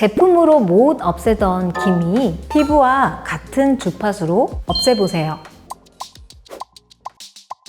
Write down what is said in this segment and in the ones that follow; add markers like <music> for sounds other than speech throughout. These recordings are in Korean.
제품으로 못 없애던 기미 피부와 같은 주파수로 없애보세요.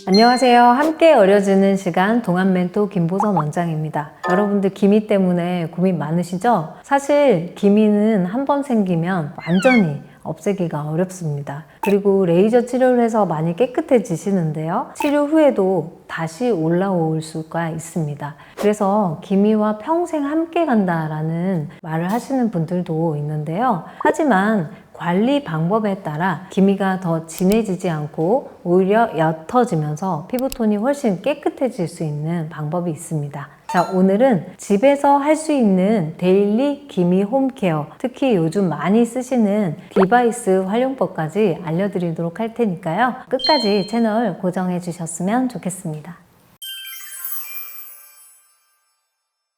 안녕하세요. 함께 어려지는 시간 동안멘토 김보선 원장입니다. 여러분들 기미 때문에 고민 많으시죠? 사실 기미는 한 번 생기면 완전히 없애기가 어렵습니다. 그리고 레이저 치료를 해서 많이 깨끗해지시는데요. 치료 후에도 다시 올라올 수가 있습니다. 그래서 기미와 평생 함께 간다라는 말을 하시는 분들도 있는데요. 하지만 관리 방법에 따라 기미가 더 진해지지 않고 오히려 옅어지면서 피부톤이 훨씬 깨끗해질 수 있는 방법이 있습니다. 자, 오늘은 집에서 할 수 있는 데일리 기미 홈케어, 특히 요즘 많이 쓰시는 디바이스 활용법까지 알려드리도록 할 테니까요. 끝까지 채널 고정해 주셨으면 좋겠습니다.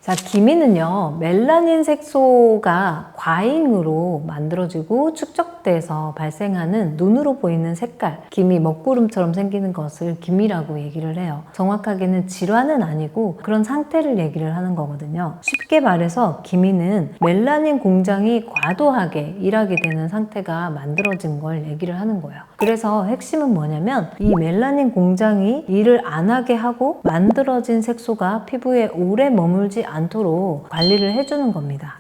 자, 기미는요, 멜라닌 색소가 과잉으로 만들어지고 축적돼서 발생하는 눈으로 보이는 색깔, 기미 먹구름처럼 생기는 것을 기미라고 얘기를 해요. 정확하게는 질환은 아니고 그런 상태를 얘기를 하는 거거든요. 쉽게 말해서 기미는 멜라닌 공장이 과도하게 일하게 되는 상태가 만들어진 걸 얘기를 하는 거예요. 그래서 핵심은 뭐냐면 이 멜라닌 공장이 일을 안 하게 하고 만들어진 색소가 피부에 오래 머물지 않도록 관리를 해주는 겁니다.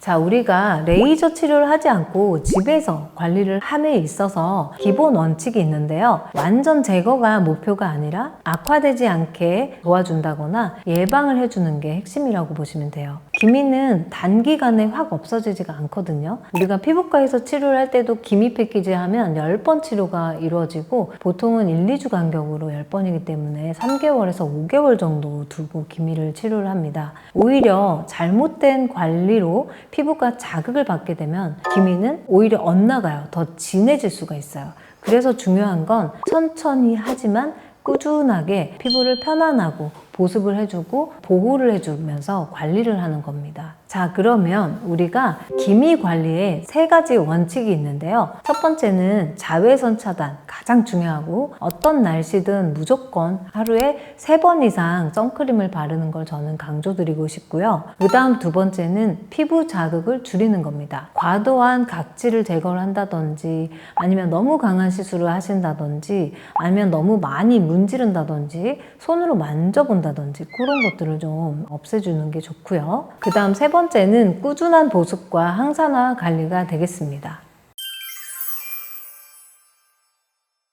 자, 우리가 레이저 치료를 하지 않고 집에서 관리를 함에 있어서 기본 원칙이 있는데요. 완전 제거가 목표가 아니라 악화되지 않게 도와준다거나 예방을 해주는 게 핵심이라고 보시면 돼요. 기미는 단기간에 확 없어지지가 않거든요. 우리가 피부과에서 치료를 할 때도 기미 패키지 하면 10번 치료가 이루어지고 보통은 1, 2주 간격으로 10번이기 때문에 3개월에서 5개월 정도 두고 기미를 치료를 합니다. 오히려 잘못된 관리로 피부가 자극을 받게 되면 기미는 오히려 엇나가요. 더 진해질 수가 있어요. 그래서 중요한 건 천천히 하지만 꾸준하게 피부를 편안하고 보습을 해주고 보호를 해주면서 관리를 하는 겁니다. 자, 그러면 우리가 기미 관리에 세 가지 원칙이 있는데요. 첫 번째는 자외선 차단, 가장 중요하고 어떤 날씨든 무조건 하루에 세 번 이상 선크림을 바르는 걸 저는 강조드리고 싶고요. 그 다음 두 번째는 피부 자극을 줄이는 겁니다. 과도한 각질을 제거를 한다든지 아니면 너무 강한 시술을 하신다든지 아니면 너무 많이 문지른다든지 손으로 만져본다 든지 그런 것들을 좀 없애주는 게 좋고요. 그 다음 세 번째는 꾸준한 보습과 항산화 관리가 되겠습니다.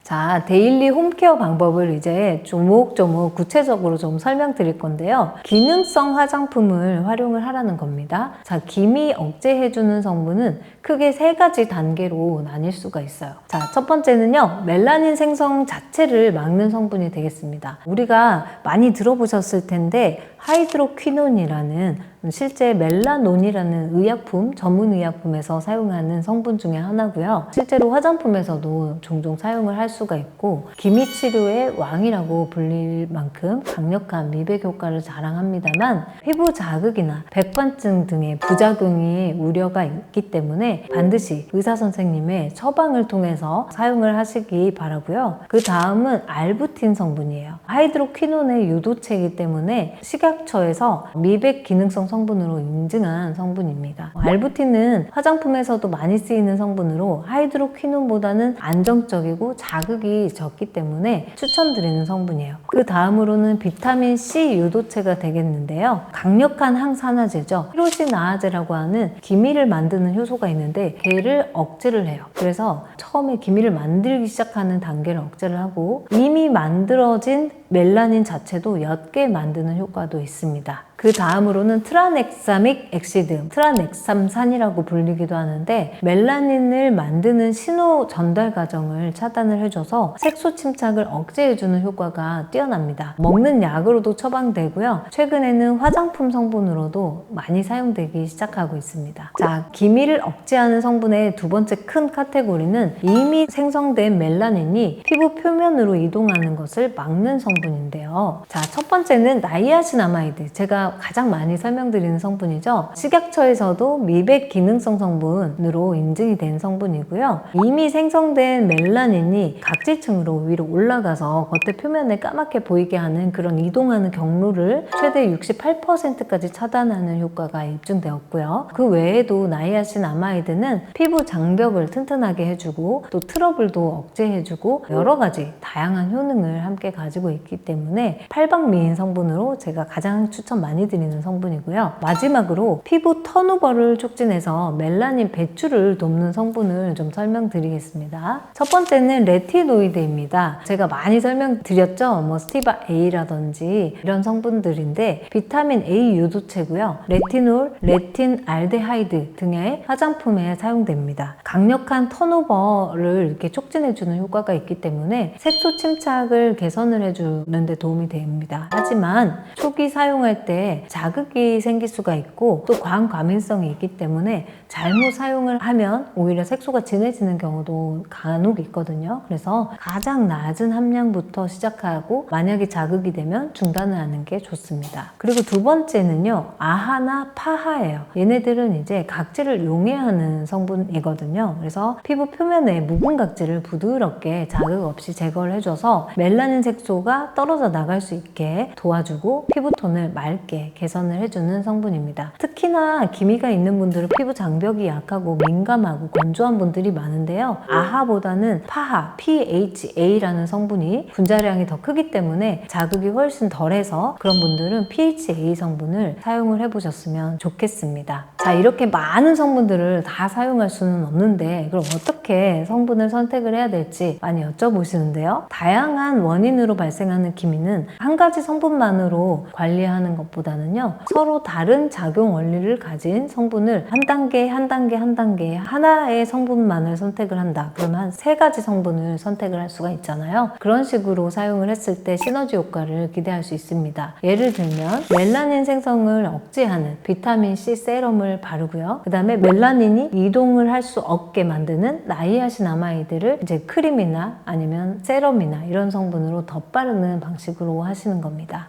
자, 데일리 홈케어 방법을 이제 조목조목 구체적으로 좀 설명드릴 건데요. 기능성 화장품을 활용을 하라는 겁니다. 자, 기미 억제해주는 성분은 크게 세 가지 단계로 나뉠 수가 있어요. 자, 첫 번째는요, 멜라닌 생성 자체를 막는 성분이 되겠습니다. 우리가 많이 들어보셨을 텐데, 하이드로퀴논이라는 실제 멜라논이라는 의약품, 전문 의약품에서 사용하는 성분 중에 하나고요. 실제로 화장품에서도 종종 사용을 할 수가 있고 기미 치료의 왕이라고 불릴 만큼 강력한 미백 효과를 자랑합니다만 피부 자극이나 백반증 등의 부작용이 우려가 있기 때문에 반드시 의사 선생님의 처방을 통해서 사용을 하시기 바라고요. 그 다음은 알부틴 성분이에요. 하이드로퀴논의 유도체이기 때문에 식약 처에서 미백 기능성 성분으로 인증한 성분입니다. 알부틴은 화장품에서도 많이 쓰이는 성분으로 하이드로퀴논보다는 안정적이고 자극이 적기 때문에 추천드리는 성분이에요. 그 다음으로는 비타민 C 유도체가 되겠는데요. 강력한 항산화제죠. 히로시나아제라고 하는 기미를 만드는 효소가 있는데 걔를 억제를 해요. 그래서 처음에 기미를 만들기 시작하는 단계를 억제를 하고 이미 만들어진 멜라닌 자체도 옅게 만드는 효과도 있습니다. 그 다음으로는 트라넥사믹 엑시드, 트라넥삼산이라고 불리기도 하는데 멜라닌을 만드는 신호 전달 과정을 차단을 해줘서 색소 침착을 억제해주는 효과가 뛰어납니다. 먹는 약으로도 처방되고요. 최근에는 화장품 성분으로도 많이 사용되기 시작하고 있습니다. 자, 기미를 억제하는 성분의 두 번째 큰 카테고리는 이미 생성된 멜라닌이 피부 표면으로 이동하는 것을 막는 성분인데요. 자, 첫 번째는 나이아신아마이드. 제가 가장 많이 설명드리는 성분이죠. 식약처에서도 미백 기능성 성분으로 인증이 된 성분이고요. 이미 생성된 멜라닌이 각질층으로 위로 올라가서 겉의 표면을 까맣게 보이게 하는 그런 이동하는 경로를 최대 68%까지 차단하는 효과가 입증되었고요. 그 외에도 나이아신 아마이드는 피부 장벽을 튼튼하게 해주고 또 트러블도 억제해주고 여러 가지 다양한 효능을 함께 가지고 있기 때문에 팔방미인 성분으로 제가 가장 추천 많이 드리는 성분이고요. 마지막으로 피부 턴오버를 촉진해서 멜라닌 배출을 돕는 성분을 좀 설명드리겠습니다. 첫 번째는 레티노이드입니다. 제가 많이 설명드렸죠. 뭐 스티바 A라든지 이런 성분들인데 비타민 A 유도체고요. 레티놀, 레틴 알데하이드 등의 화장품에 사용됩니다. 강력한 턴오버를 이렇게 촉진해주는 효과가 있기 때문에 색소 침착을 개선을 해주는 데 도움이 됩니다. 하지만 초기 사용할 때 자극이 생길 수가 있고 또 광과민성이 있기 때문에 잘못 사용을 하면 오히려 색소가 진해지는 경우도 간혹 있거든요. 그래서 가장 낮은 함량부터 시작하고 만약에 자극이 되면 중단을 하는 게 좋습니다. 그리고 두 번째는요. 아하나 파하예요. 얘네들은 이제 각질을 용해하는 성분이거든요. 그래서 피부 표면에 묵은 각질을 부드럽게 자극 없이 제거를 해줘서 멜라닌 색소가 떨어져 나갈 수 있게 도와주고 피부톤을 맑게 개선을 해주는 성분입니다. 특히나 기미가 있는 분들은 피부 장벽이 약하고 민감하고 건조한 분들이 많은데요. 아하보다는 파하, PHA라는 성분이 분자량이 더 크기 때문에 자극이 훨씬 덜해서 그런 분들은 PHA 성분을 사용을 해보셨으면 좋겠습니다. 자, 이렇게 많은 성분들을 다 사용할 수는 없는데 그럼 어떻게 성분을 선택을 해야 될지 많이 여쭤보시는데요. 다양한 원인으로 발생하는 기미는 한 가지 성분만으로 관리하는 것보다는요. 서로 다른 작용 원리를 가진 성분을 한 단계 한 단계 한 단계 하나의 성분만을 선택을 한다. 그러면 한 세 가지 성분을 선택을 할 수가 있잖아요. 그런 식으로 사용을 했을 때 시너지 효과를 기대할 수 있습니다. 예를 들면 멜라닌 생성을 억제하는 비타민 C 세럼을 바르고요. 그 다음에 멜라닌이 이동을 할 수 없게 만드는 나이아신 아마이드를 이제 크림이나 아니면 세럼이나 이런 성분으로 덧바르는 방식으로 하시는 겁니다.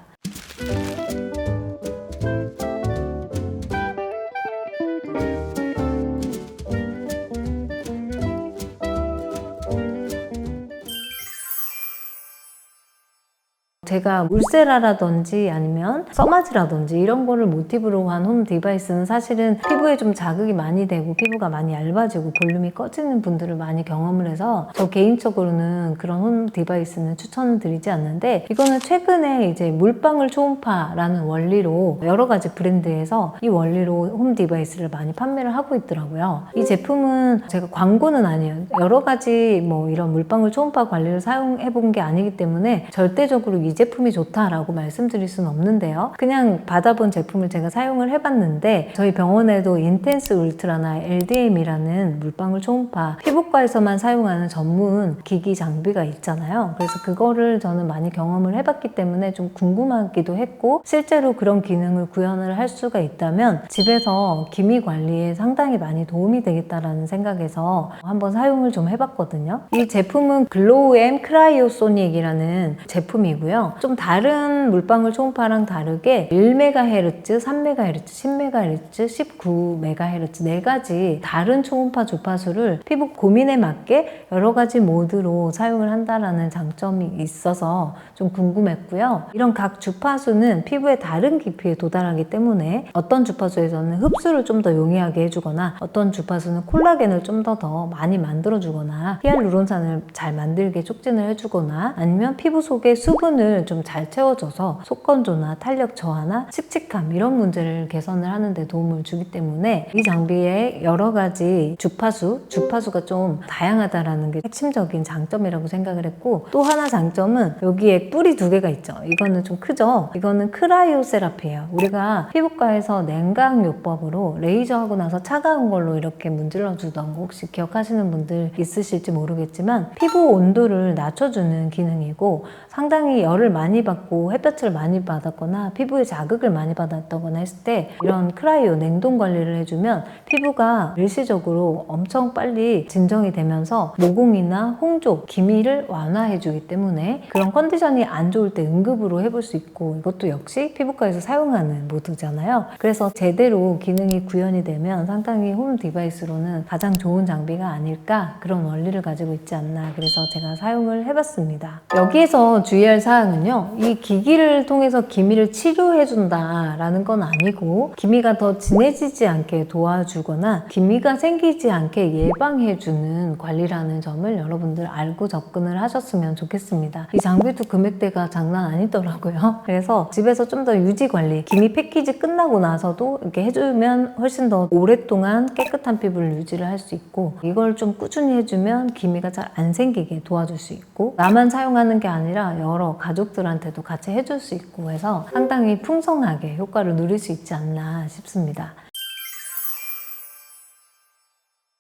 제가 울세라라든지 아니면 써마지라든지 이런 거를 모티브로 한 홈 디바이스는 사실은 피부에 좀 자극이 많이 되고 피부가 많이 얇아지고 볼륨이 꺼지는 분들을 많이 경험을 해서 저 개인적으로는 그런 홈 디바이스는 추천을 드리지 않는데 이거는 최근에 이제 물방울 초음파라는 원리로 여러 가지 브랜드에서 이 원리로 홈 디바이스를 많이 판매를 하고 있더라고요. 이 제품은 제가 광고는 아니에요. 여러 가지 뭐 이런 물방울 초음파 관리를 사용해 본 게 아니기 때문에 절대적으로 이 제품이 좋다라고 말씀드릴 수는 없는데요. 그냥 받아본 제품을 제가 사용을 해봤는데 저희 병원에도 인텐스 울트라나 LDM이라는 물방울 초음파 피부과에서만 사용하는 전문 기기 장비가 있잖아요. 그래서 그거를 저는 많이 경험을 해봤기 때문에 좀 궁금하기도 했고 실제로 그런 기능을 구현을 할 수가 있다면 집에서 기미 관리에 상당히 많이 도움이 되겠다라는 생각에서 한번 사용을 좀 해봤거든요. 이 제품은 글로우엠 크라이오소닉이라는 제품이고요. 좀 다른 물방울 초음파랑 다르게 1MHz, 3MHz, 10MHz, 19MHz 네 가지 다른 초음파 주파수를 피부 고민에 맞게 여러 가지 모드로 사용을 한다라는 장점이 있어서 좀 궁금했고요. 이런 각 주파수는 피부의 다른 깊이에 도달하기 때문에 어떤 주파수에서는 흡수를 좀 더 용이하게 해주거나 어떤 주파수는 콜라겐을 좀 더더 많이 만들어주거나 히알루론산을 잘 만들게 촉진을 해주거나 아니면 피부 속에 수분을 좀 잘 채워줘서 속건조나 탄력 저하나 칙칙함 이런 문제를 개선을 하는데 도움을 주기 때문에 이 장비의 여러 가지 주파수, 주파수가 좀 다양하다라는 게 핵심적인 장점이라고 생각을 했고 또 하나 장점은 여기에 뿔이 두 개가 있죠. 이거는 좀 크죠. 이거는 크라이오 세라피예요. 우리가 피부과에서 냉각 요법으로 레이저 하고 나서 차가운 걸로 이렇게 문질러 주던 거 혹시 기억하시는 분들 있으실지 모르겠지만 피부 온도를 낮춰주는 기능이고 상당히 열을 열을 많이 받고 햇볕을 많이 받았거나 피부에 자극을 많이 받았다거나 했을 때 이런 크라이오 냉동 관리를 해주면 피부가 일시적으로 엄청 빨리 진정이 되면서 모공이나 홍조, 기미를 완화해주기 때문에 그런 컨디션이 안 좋을 때 응급으로 해볼 수 있고 이것도 역시 피부과에서 사용하는 모드잖아요. 그래서 제대로 기능이 구현이 되면 상당히 홈 디바이스로는 가장 좋은 장비가 아닐까 그런 원리를 가지고 있지 않나 그래서 제가 사용을 해봤습니다. 여기에서 주의할 사항 은요. 이 기기를 통해서 기미를 치료해준다라는 건 아니고 기미가 더 진해지지 않게 도와주거나 기미가 생기지 않게 예방해주는 관리라는 점을 여러분들 알고 접근을 하셨으면 좋겠습니다. 이 장비도 금액대가 장난 아니더라고요. <laughs> 그래서 집에서 좀 더 유지 관리, 기미 패키지 끝나고 나서도 이렇게 해주면 훨씬 더 오랫동안 깨끗한 피부를 유지를 할 수 있고 이걸 좀 꾸준히 해주면 기미가 잘 안 생기게 도와줄 수 있고 나만 사용하는 게 아니라 여러 가족 들한테도 같이 해줄 수 있고 해서 상당히 풍성하게 효과를 누릴 수 있지 않나 싶습니다.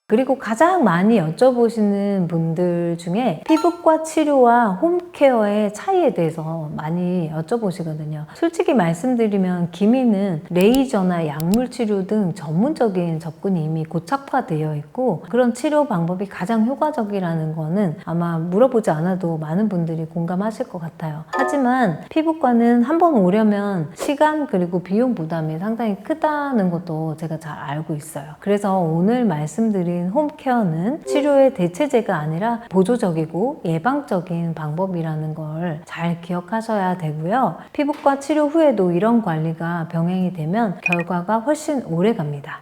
그리고 가장 많이 여쭤보시는 분들 중에 피부과 치료와 홈케어의 차이에 대해서 많이 여쭤보시거든요. 솔직히 말씀드리면 기미는 레이저나 약물 치료 등 전문적인 접근이 이미 고착화되어 있고 그런 치료 방법이 가장 효과적이라는 거는 아마 물어보지 않아도 많은 분들이 공감하실 것 같아요. 하지만 피부과는 한 번 오려면 시간 그리고 비용 부담이 상당히 크다는 것도 제가 잘 알고 있어요. 그래서 오늘 말씀드린 홈케어는 치료의 대체제가 아니라 보조적이고 예방적인 방법이라는 걸 잘 기억하셔야 되고요. 피부과 치료 후에도 이런 관리가 병행이 되면 결과가 훨씬 오래 갑니다.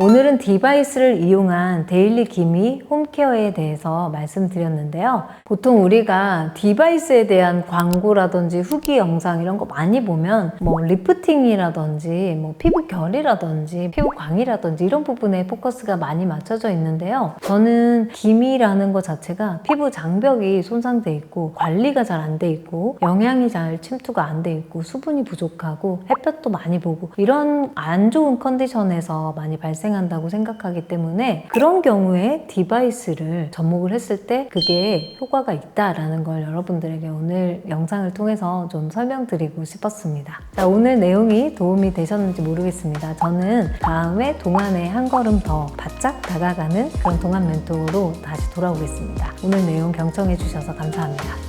오늘은 디바이스를 이용한 데일리 기미 홈케어에 대해서 말씀드렸는데요. 보통 우리가 디바이스에 대한 광고라든지 후기 영상 이런 거 많이 보면 뭐 리프팅이라든지 뭐 피부 결이라든지 피부 광이라든지 이런 부분에 포커스가 많이 맞춰져 있는데요. 저는 기미라는 것 자체가 피부 장벽이 손상돼 있고 관리가 잘 안 돼 있고 영양이 잘 침투가 안 돼 있고 수분이 부족하고 햇볕도 많이 보고 이런 안 좋은 컨디션에서 많이 발생 발생한다고 생각하기 때문에 그런 경우에 디바이스를 접목을 했을 때 그게 효과가 있다라는 걸 여러분들에게 오늘 영상을 통해서 좀 설명드리고 싶었습니다. 자, 오늘 내용이 도움이 되셨는지 모르겠습니다. 저는 다음에 동안에 한 걸음 더 바짝 다가가는 그런 동안 멘토로 다시 돌아오겠습니다. 오늘 내용 경청해 주셔서 감사합니다.